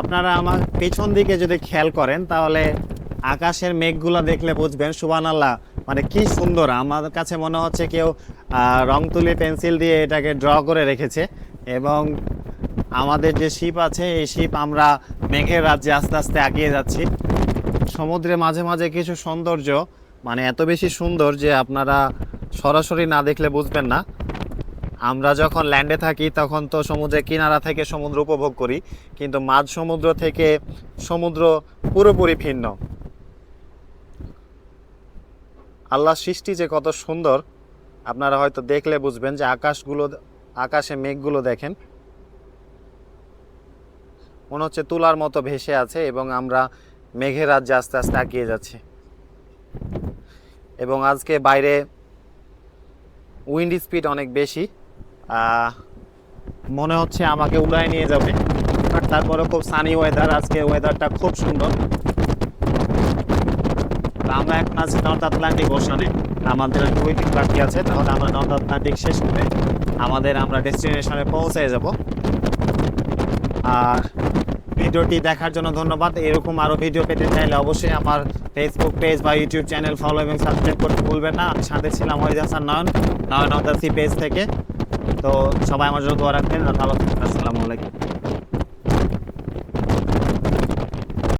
আপনারা আমার পেছন দিকে যদি খেয়াল করেন, তাহলে আকাশের মেঘগুলো দেখলে বুঝবেন সুবান আল্লাহ মানে কি সুন্দর। আমার কাছে মনে হচ্ছে কেউ রং তুলি পেন্সিল দিয়ে এটাকে ড্র করে রেখেছে। এবং আমাদের যে শিপ আছে, এই শিপ আমরা মেঘের রাজ্যে আস্তে আস্তে এগিয়ে যাচ্ছি। সমুদ্রে মাঝে মাঝে কিছু সৌন্দর্য মানে এত বেশি সুন্দর যে আপনারা সরাসরি না দেখলে বুঝবেন না। আমরা যখন ল্যান্ডে থাকি, তখন তো সমুদ্রের কিনারা থেকে সমুদ্র উপভোগ করি, কিন্তু মাঝ সমুদ্র থেকে সমুদ্র পুরোপুরি ভিন্ন। আল্লাহ সৃষ্টি যে কত সুন্দর, আপনারা হয়তো দেখলে বুঝবেন যে আকাশগুলো, আকাশে মেঘগুলো দেখেন। মনে হচ্ছে তুলার মতো ভেসে আছে এবং আমরা মেঘের রাজ্যে আস্তে আস্তে এগিয়ে যাচ্ছি। এবং আজকে বাইরে উইন্ড স্পিড অনেক বেশি। মনে হচ্ছে আমাকে উড়ায় নিয়ে যাবে। বাট তারপরে খুব সানি ওয়েদার আজকে ওয়েদারটা খুব সুন্দর। আমরা এখন আছি নর্থ আটলান্টিক ওশানে আমাদের দুই দিন বাকি আছে, তাহলে আমরা নর্থ আটলান্টিক শেষ করে আমাদের আমরা ডেস্টিনেশনে পৌঁছে যাব। আর ভিডিওটি দেখার জন্য ধন্যবাদ। এরকম আরও ভিডিও পেতে চাইলে অবশ্যই আমার ফেসবুক পেজ বা ইউটিউব চ্যানেল ফলো এবং সাবস্ক্রাইব করতে ভুলবেন না। সাথে ছিলাম Hasan Nayan. Nayan of the sea page থেকে। তো সবাই আমার জন্য দোয়া রাখবেন ভালো আসসালামু আলাইকুম।